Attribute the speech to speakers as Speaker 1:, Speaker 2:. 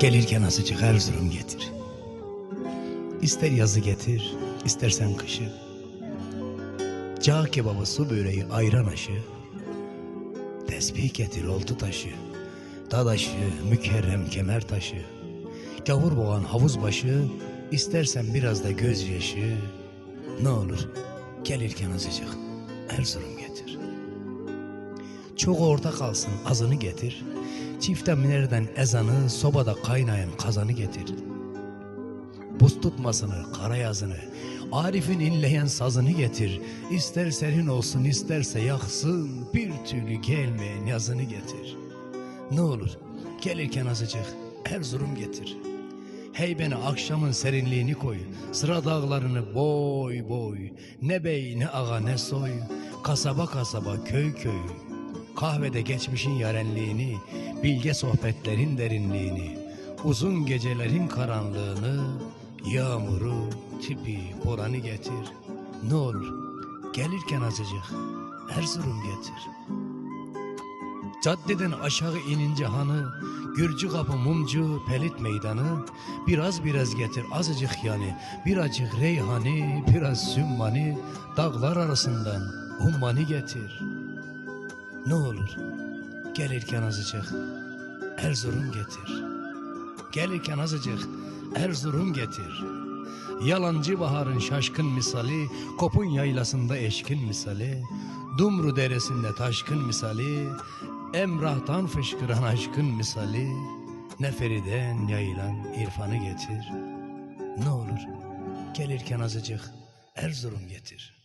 Speaker 1: Gelirken azıcık Erzurum getir. İster yazı getir, istersen kışı. Cağ kebabı, su böreği, ayran aşı. Tesbih getir, oltu taşı. Dadaşı, mükerrem kemer taşı. Gavur boğan havuz başı, istersen biraz da gözyaşı. Ne olur gelirken azıcık Erzurum getir. Çok orta kalsın azını getir. Çifte minerden ezanı, sobada kaynayan kazanı getir. Buz tutmasını, kara yazını, Arif'in inleyen sazını getir. İster serin olsun, isterse yaksın, bir türlü gelmeyen yazını getir. Ne olur gelirken azıcık Erzurum getir. Hey beni akşamın serinliğini koy, sıra dağlarını boy boy, ne bey ne ağa ne soy, kasaba kasaba köy köy, kahvede geçmişin yarenliğini, bilge sohbetlerin derinliğini, uzun gecelerin karanlığını, yağmuru, tipi, boranı getir. Ne olur gelirken azıcık Erzurum getir. Caddeden aşağı inince hanı, Gürcü kapı mumcu pelit meydanı, biraz biraz getir azıcık yani, birazcık reyhani, biraz sümmani, dağlar arasından ummani getir. Ne olur gelirken azıcık Erzurum getir. Gelirken azıcık Erzurum getir. Yalancı baharın şaşkın misali, Kopun yaylasında eşkin misali, Dumru deresinde taşkın misali, Emrah'tan fışkıran aşkın misali, Neferiden yayılan irfanı getir. Ne olur gelirken azıcık Erzurum getir.